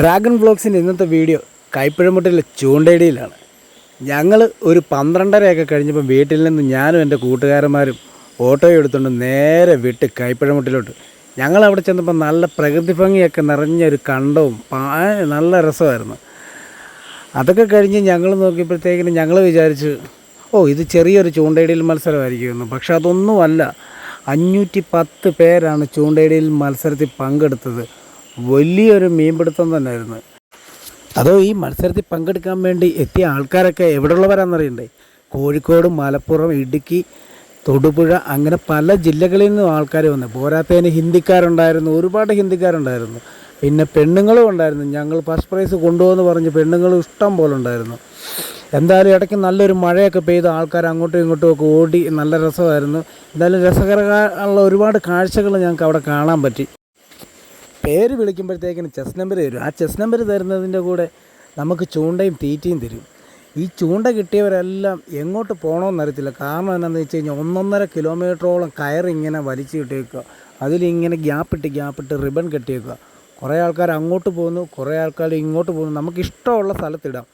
Dragon ബ്ലോക്സിന്റെ ഇന്നത്തെ video കൈപ്പഴമുട്ടിലെ ചൂണ്ടയിടിയിലാണ്. ഞങ്ങൾ ഒരു പന്ത്രണ്ടരയൊക്കെ കഴിഞ്ഞപ്പോൾ വീട്ടിൽ നിന്ന് ഞാനും എന്റെ കൂട്ടുകാരന്മാരും ഓട്ടോ എടുത്തുകൊണ്ട് നേരെ വിട്ട് കൈപ്പഴമുട്ടിലോട്ട്. ഞങ്ങൾ അവിടെ ചെന്നപ്പോൾ നല്ല പ്രകൃതി ഭംഗിയൊക്കെ നിറഞ്ഞൊരു കണ്ടവും നല്ല രസമായിരുന്നു. അതൊക്കെ കഴിഞ്ഞ് ഞങ്ങൾ നോക്കിയപ്പോഴത്തേക്കിന് ഞങ്ങൾ വിചാരിച്ച് ഓ ഇത് ചെറിയൊരു ചൂണ്ടയിടയിൽ മത്സരമായിരിക്കുമെന്ന്. പക്ഷെ അതൊന്നുമല്ല. അഞ്ഞൂറ്റി പത്ത് പേരാണ് ചൂണ്ടയിടയിൽ മത്സരത്തിൽ പങ്കെടുത്തത്. വലിയൊരു മീൻപിടുത്തം തന്നെയായിരുന്നു. അതോ ഈ മത്സരത്തിൽ പങ്കെടുക്കാൻ വേണ്ടി എത്തിയ ആൾക്കാരൊക്കെ എവിടെയുള്ളവരാണെന്നറിയണ്ടേ കോഴിക്കോട് മലപ്പുറം ഇടുക്കി തൊടുപുഴ അങ്ങനെ പല ജില്ലകളിൽ നിന്നും ആൾക്കാർ വന്നു. പോരാത്തതിന് ഹിന്ദിക്കാരുണ്ടായിരുന്നു ഒരുപാട് ഹിന്ദിക്കാരുണ്ടായിരുന്നു. പിന്നെ പെണ്ണുങ്ങളും ഉണ്ടായിരുന്നു. ഞങ്ങൾ ഫസ്റ്റ് പ്രൈസ് കൊണ്ടുപോകുമെന്ന് പറഞ്ഞ് പെണ്ണുങ്ങളും ഇഷ്ടം പോലെ ഉണ്ടായിരുന്നു. എന്തായാലും ഇടയ്ക്ക് നല്ലൊരു മഴയൊക്കെ പെയ്ത് ആൾക്കാർ അങ്ങോട്ടും ഇങ്ങോട്ടും ഒക്കെ ഓടി നല്ല രസമായിരുന്നു. എന്തായാലും രസകരമുള്ള ഒരുപാട് കാഴ്ചകൾ ഞങ്ങൾക്ക് അവിടെ കാണാൻ പറ്റി. പേര് വിളിക്കുമ്പോഴത്തേക്കിന് ചെസ് നമ്പർ തരും ആ ചെസ് നമ്പർ തരുന്നതിന്റെ കൂടെ നമുക്ക് ചൂണ്ടയും തീറ്റയും തരും. ഈ ചൂണ്ട കിട്ടിയവരെല്ലാം എങ്ങോട്ട് പോകണമെന്നറിയത്തില്ല കാരണം എന്താണെന്ന് വെച്ച് കഴിഞ്ഞാൽ ഒന്നൊന്നര കിലോമീറ്ററോളം കയറിങ്ങനെ വലിച്ചു കിട്ടിയേക്കുക. അതിലിങ്ങനെ ഗ്യാപ്പിട്ട് ഗ്യാപ്പിട്ട് റിബൺ കെട്ടിയേക്കുക. കുറേ ആൾക്കാർ അങ്ങോട്ട് പോകുന്നു കുറേ ആൾക്കാർ ഇങ്ങോട്ട് പോകുന്നു. നമുക്ക് ഇഷ്ടമുള്ള സ്ഥലത്തിടാം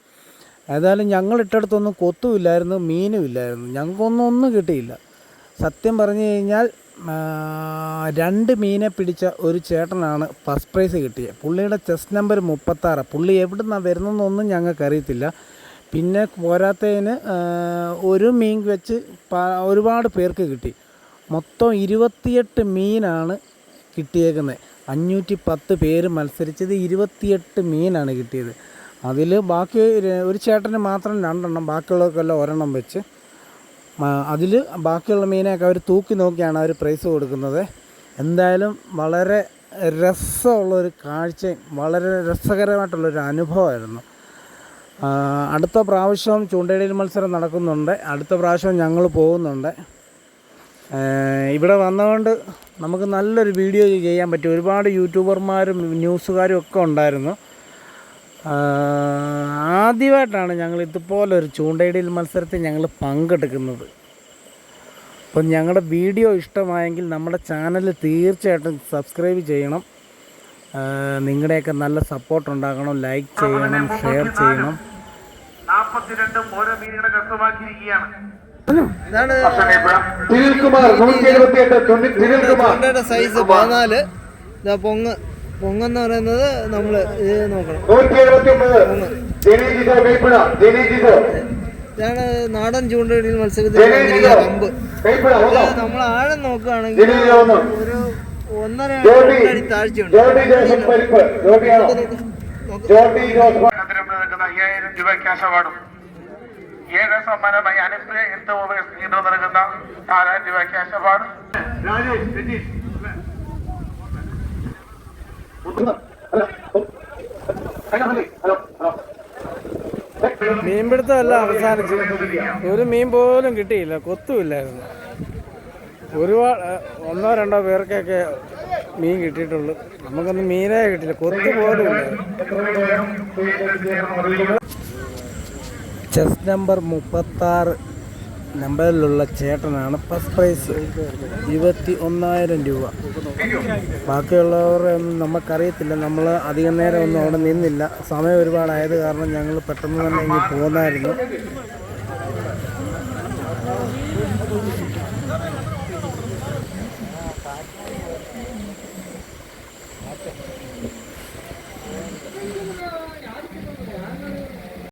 ഏതായാലും ഞങ്ങൾ ഇട്ടടുത്തൊന്നും കൊത്തുമില്ലായിരുന്നു മീനും ഇല്ലായിരുന്നു. ഞങ്ങൾക്കൊന്നും ഒന്നും കിട്ടിയില്ല. സത്യം പറഞ്ഞു കഴിഞ്ഞാൽ രണ്ട് മീനെ പിടിച്ച ഒരു ചേട്ടനാണ് ഫസ്റ്റ് പ്രൈസ് കിട്ടിയത് പുള്ളിയുടെ ചെസ് നമ്പർ മുപ്പത്താറ്. പുള്ളി എവിടെ നിന്നാണ് വരുന്നതെന്നൊന്നും ഞങ്ങൾക്കറിയത്തില്ല. പിന്നെ പോരാത്തതിന് ഒരു മീൻ വെച്ച് ഒരുപാട് പേർക്ക് കിട്ടി. മൊത്തം ഇരുപത്തിയെട്ട് മീനാണ് കിട്ടിയേക്കുന്നത്. അഞ്ഞൂറ്റി പത്ത് പേര് മത്സരിച്ചത് ഇരുപത്തിയെട്ട് മീനാണ് കിട്ടിയത്. അതിൽ ബാക്കി ഒരു- ചേട്ടന് മാത്രം രണ്ടെണ്ണം ബാക്കിയുള്ളവർക്കെല്ലാം ഒരെണ്ണം വെച്ച് അതിൽ ബാക്കിയുള്ള മീനെയൊക്കെ അവർ തൂക്കി നോക്കിയാണ് അവർ പ്രൈസ് കൊടുക്കുന്നത്. എന്തായാലും വളരെ രസമുള്ളൊരു കാഴ്ചയും വളരെ രസകരമായിട്ടുള്ളൊരു അനുഭവമായിരുന്നു. അടുത്ത പ്രാവശ്യം ചൂണ്ടയിടയിൽ മത്സരം നടക്കുന്നുണ്ട്. അടുത്ത പ്രാവശ്യം ഞങ്ങൾ പോകുന്നുണ്ട്. ഇവിടെ വന്നതുകൊണ്ട് നമുക്ക് നല്ലൊരു വീഡിയോ ചെയ്യാൻ പറ്റും. ഒരുപാട് യൂട്യൂബർമാരും ന്യൂസുകാരും ഒക്കെ ഉണ്ടായിരുന്നു. ആദ്യമായിട്ടാണ് ഞങ്ങൾ ഇതുപോലൊരു ചൂണ്ടയിടയിൽ മത്സരത്തിൽ ഞങ്ങൾ പങ്കെടുക്കുന്നത്. അപ്പം ഞങ്ങളുടെ വീഡിയോ ഇഷ്ടമായെങ്കിൽ നമ്മുടെ ചാനൽ തീർച്ചയായിട്ടും സബ്സ്ക്രൈബ് ചെയ്യണം. നിങ്ങളുടെയൊക്കെ നല്ല സപ്പോർട്ട് ഉണ്ടാകണം. ലൈക്ക് ചെയ്യണം ഷെയർ ചെയ്യണം. നാൽപ്പത്തിരണ്ടും ഓരോ മീനുകളെ കഷ്ടമാക്കിയിരിക്കുകയാണ് സൈസ് പതിനാല്. പൊങ്ങ്. പൊങ്ങെന്ന് പറയുന്നത് നമ്മൾ ഇത് നോക്കണം. ജനീജിതോ ഇതാണ് നാടൻ ചൂണ്ടയിടൽ മത്സരത്തിൽ കമ്പ്. നമ്മൾ ആഴം നോക്കുകയാണെങ്കിൽ ഒരു ഒന്നര അടി താഴ്ചയുണ്ട്. അയ്യായിരം രൂപ ക്യാഷ് അവാർഡും ഏഴ് സമ്മാനമായി അനുപ്രിയ നീണ്ടു നൽകുന്ന നാലായിരം രൂപ ക്യാഷ് അവാർഡും രാജേഷ് രജീഷ് ഹലോ ഹലോ മീൻപിടുത്തം എല്ലാം അവസാനിച്ചു ഒരു മീൻ പോലും കിട്ടിയില്ല. കൊത്തുമില്ലായിരുന്നു. ഒരുപാട് ഒന്നോ രണ്ടോ പേർക്കൊക്കെ മീൻ കിട്ടിയിട്ടുള്ളൂ. നമുക്കൊന്നും മീനേ കിട്ടില്ല കൊത്തു പോലും ഇല്ല. ചെസ് നമ്പർ മുപ്പത്താറ് നമ്പറിലുള്ള ചേട്ടനാണ് ഫസ്റ്റ് പ്രൈസ് ഇരുപത്തി ഒന്നായിരം രൂപ. ബാക്കിയുള്ളവരെ ഒന്നും നമുക്കറിയത്തില്ല. നമ്മൾ അധികം നേരം ഒന്നും അവിടെ നിന്നില്ല. സമയം ഒരുപാടായത് കാരണം ഞങ്ങൾ പെട്ടെന്ന് തന്നെ ഇനി പോകുന്നായിരുന്നു